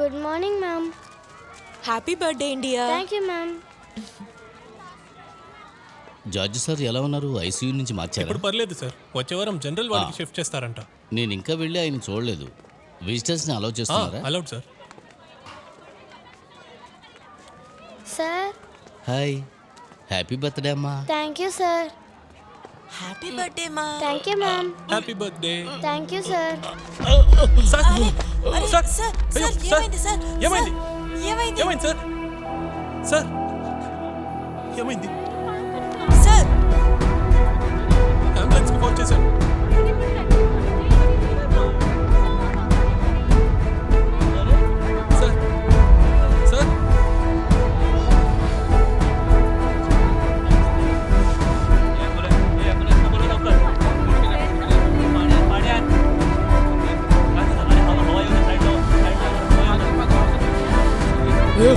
Good morning ma'am happy birthday India thank you ma'am George sir ఎలా ఉన్నారు? ICU నుంచి మార్చారా? ఇప్పుడు పర్లేదు సార్. వచ్చే వారం జనరల్ వార్డుకి షిఫ్ట్ చేస్తారంట. నేను ఇంకా వెళ్ళి ఆయన చూడలేదు. విజిటర్స్ని అలౌ చేస్తున్నారా? Allowed sir. Sir hi happy birthday అమ్మా. Thank you sir happy birthday మా thank you ma'am happy birthday thank you sir sir sir sir ఏమైంది సార్? ఏమైంది? ఏమైంది? ఏమైంది సార్? సార్ ఏమైంది? సార్! అంబులెన్స్కి ఫోన్ చేశాను. హలో.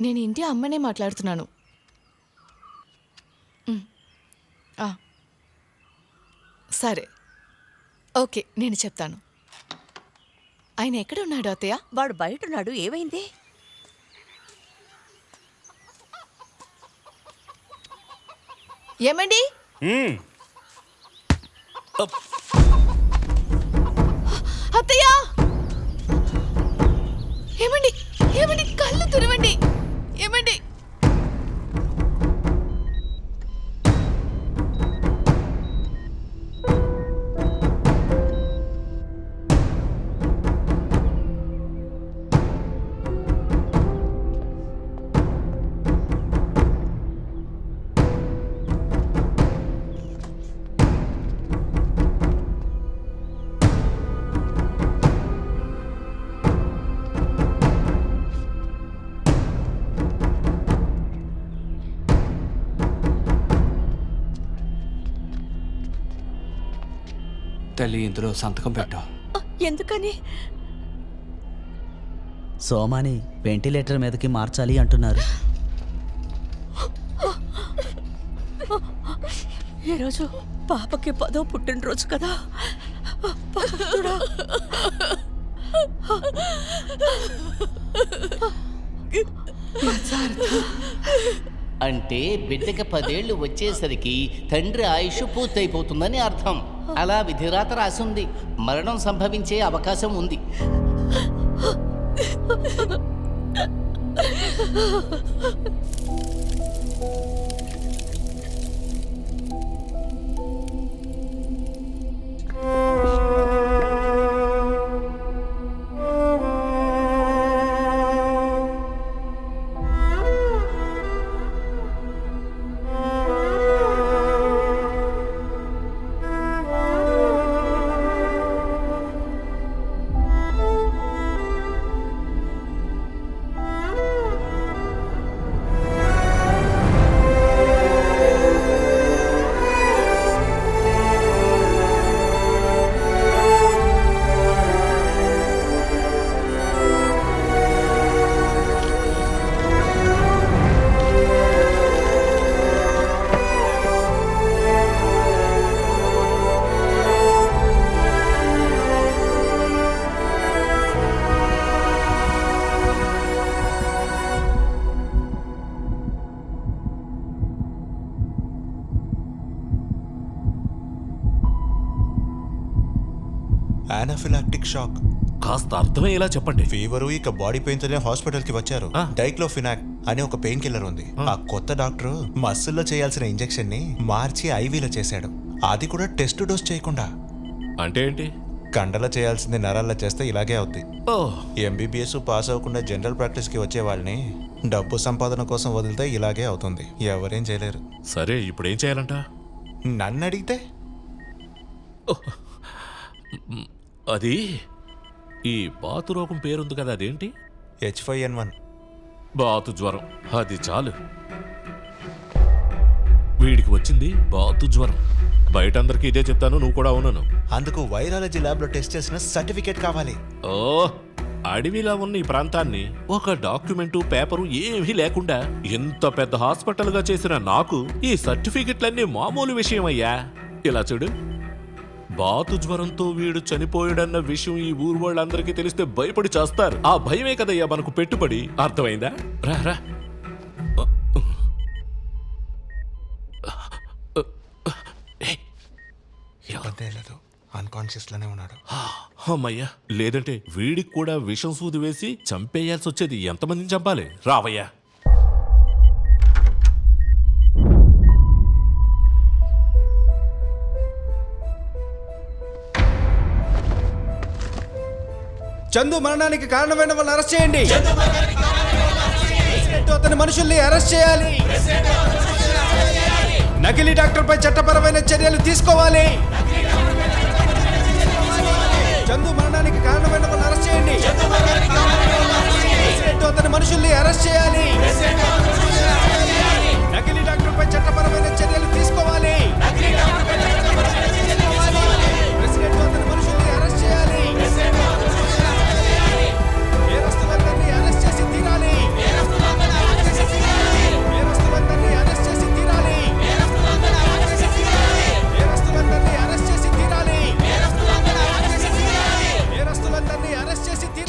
నేను ఇంటి అమ్మనే మాట్లాడుతున్నాను. సరే. ఓకే నేను చెప్తాను. ఆయన ఎక్కడ ఉన్నాడు అత్తయ్య? వాడు బయట ఉన్నాడు ఏమైంది? ఏమండి? అత్తయ్య! ఏమండి ఏమండి? తల్లి ఇందులో సంతకం పెట్టు. ఎందుకని? సోమాని వెంటిలేటర్ మీదకి మార్చాలి అంటున్నారు. ఈరోజు పాపకి పదో పుట్టినరోజు కదా. అంటే బిడ్డకి పదేళ్ళు వచ్చేసరికి తండ్రి ఆయుష్ పూర్తయిపోతుందని అర్థం. అలా విధిరాత రాసింది. మరణం సంభవించే అవకాశం ఉంది. ఆనాఫిలాక్టిక్ షాక్ కాస్త అర్థమయ్యేలా చెప్పండి. ఫీవరు ఇక బాడీ పెయిన్స్ అనే హాస్పిటల్కి వచ్చారు. ఆ. డైక్లోఫినాక్ అనే ఒక పెయిన్ కిల్లర్ ఉంది. ఆ. కొత్త డాక్టర్ మస్సుల్లో చేయాల్సిన ఇంజెక్షన్ని మార్చి ఐవీలో చేశాడు. అది కూడా టెస్ట్ డోస్ చేయకుండా. అంటే ఏంటి? కండలో చేయాల్సింది నరాల్లో చేస్తే ఇలాగే అవుద్ది. ఓ. ఎంబీబీఎస్ పాస్ అవ్వకుండా జనరల్ ప్రాక్టీస్కి వచ్చే వాళ్ళని డబ్బు సంపాదన కోసం వదిలితే ఇలాగే అవుతుంది. ఎవరేం చేయలేరు. సరే ఇప్పుడు ఏం చేయాలంట? నన్ను అడిగితే? అది? ఈ బాతు రోగం పేరుంది కదా అదేంటి? హెచ్ ఫైవ్ ఎన్ వన్ బాతు జ్వరం. అది చాలు. వీడికి వచ్చింది బాతు జ్వరం. బయట అందరికీ ఇదే చెప్తాను నువ్వు కూడా అవునను. అందుకు వైరాలజీ ల్యాబ్లో టెస్ట్ చేసిన సర్టిఫికేట్ కావాలి. ఓ అడవిలా ఉన్న ఈ ప్రాంతాన్ని ఒక డాక్యుమెంటు పేపరు ఏమీ లేకుండా ఎంత పెద్ద హాస్పిటల్గా చేసిన నాకు ఈ సర్టిఫికెట్లన్నీ మామూలు విషయం అయ్యా ఇలా చూడు. బాతు జ్వరంతో వీడు చనిపోయాడన్న విషయం ఈ ఊరు వాళ్ళందరికీ తెలిస్తే భయపడి చేస్తారు. ఆ భయమే కదయ్యా మనకు పెట్టుబడి. అర్థమైందా? రా రా. లేదు. అన్కాన్షియస్లోనే ఉన్నాడు. అమ్మయ్యా. లేదంటే వీడికి కూడా విషం సూది వేసి చంపేయాల్సి వచ్చేది ఎంతమందిని చంపాలి? రావయ్యా. చందు మరణానికి కారణమైన వాళ్ళు అరెస్ట్ చేయండి. అతని మనుషుల్ని అరెస్ట్ చేయాలి. నకిలీ డాక్టర్ పై చట్టపరమైన చర్యలు తీసుకోవాలి. చందు మరణానికి కారణమైన వాళ్ళు అరెస్ట్ చేయండి. అతని మనుషుల్ని అరెస్ట్ చేయాలి. నకిలీ డాక్టర్ పై చట్టపరమైన చర్యలు తీసుకోవాలి.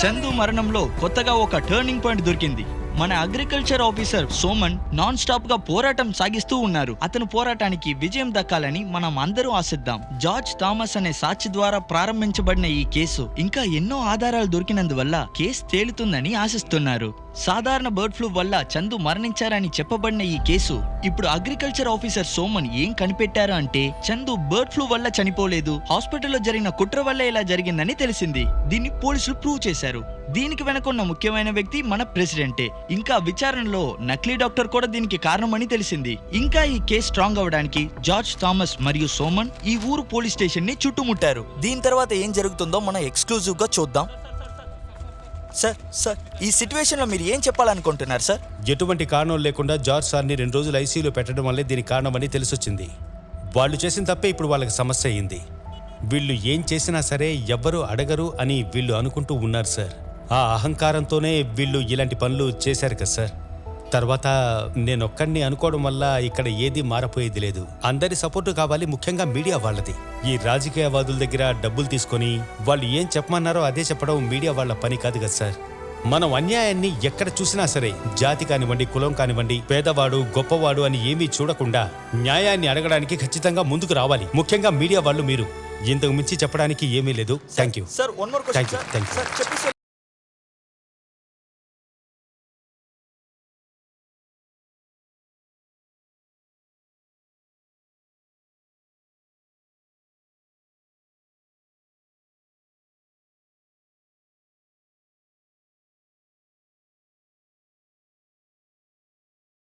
చందు మరణంలో కొత్తగా ఒక టర్నింగ్ పాయింట్ దొరికింది. మన అగ్రికల్చర్ ఆఫీసర్ సోమన్ నాన్ స్టాప్గా పోరాటం సాగిస్తూ ఉన్నారు. అతను పోరాటానికి విజయం దక్కాలని మనం అందరూ ఆశిద్దాం. జార్జ్ థామస్ అనే సాక్షి ద్వారా ప్రారంభించబడిన ఈ కేసు ఇంకా ఎన్నో ఆధారాలు దొరికినందువల్ల కేసు తేలుతుందని ఆశిస్తున్నారు. సాధారణ బర్డ్ ఫ్లూ వల్ల చందు మరణించారని చెప్పబడిన ఈ కేసు ఇప్పుడు అగ్రికల్చర్ ఆఫీసర్ సోమన్ ఏం కనిపెట్టారు అంటే చందు బర్డ్ ఫ్లూ వల్ల చనిపోలేదు హాస్పిటల్లో జరిగిన కుట్ర వల్ల ఇలా జరిగిందని తెలిసింది. దీన్ని పోలీసులు ప్రూవ్ చేశారు. దీనికి వెనకున్న ముఖ్యమైన వ్యక్తి మన ప్రెసిడెంటే. ఇంకా విచారణలో నకిలీ డాక్టర్ కూడా దీనికి కారణమని తెలిసింది. ఇంకా ఈ కేసు స్ట్రాంగ్ అవడానికి జార్జ్ థామస్ మరియు సోమన్ ఈ ఊరు పోలీస్ స్టేషన్ని చుట్టుముట్టారు. దీని తర్వాత ఏం జరుగుతుందో మనం ఎక్స్క్లూజివ్గా చూద్దాం. సార్ సార్ ఈ సిచ్యువేషన్లో మీరు ఏం చెప్పాలనుకుంటున్నారు సార్? ఎటువంటి కారణం లేకుండా జార్జ్ సార్ని రెండు రోజులు ఐసీయూలో పెట్టడం వల్లే దీనికి కారణమని తెలిసొచ్చింది. వాళ్ళు చేసిన తప్పే ఇప్పుడు వాళ్ళకి సమస్య అయింది. వీళ్ళు ఏం చేసినా సరే ఎవ్వరూ అడగరు అని వీళ్ళు అనుకుంటూ ఉన్నారు సార్. ఆ అహంకారంతోనే వీళ్ళు ఇలాంటి పనులు చేశారు కదా సార్. తర్వాత నేనొక్కడిని అనుకోవడం వల్ల ఇక్కడ ఏది మారపోయేది లేదు. అందరి సపోర్టు కావాలి ముఖ్యంగా మీడియా వాళ్ళది. ఈ రాజకీయవాదుల దగ్గర డబ్బులు తీసుకొని వాళ్ళు ఏం చెప్పమన్నారో అదే చెప్పడం మీడియా వాళ్ళ పని కాదు కదా సార్. మనం అన్యాయాన్ని ఎక్కడ చూసినా సరే జాతి కానివ్వండి కులం కానివ్వండి పేదవాడు గొప్పవాడు అని ఏమీ చూడకుండా న్యాయాన్ని అడగడానికి ఖచ్చితంగా ముందుకు రావాలి. ముఖ్యంగా మీడియా వాళ్ళు మీరు. ఇంతకు మించి చెప్పడానికి ఏమీ లేదు. Thank you thank you thank you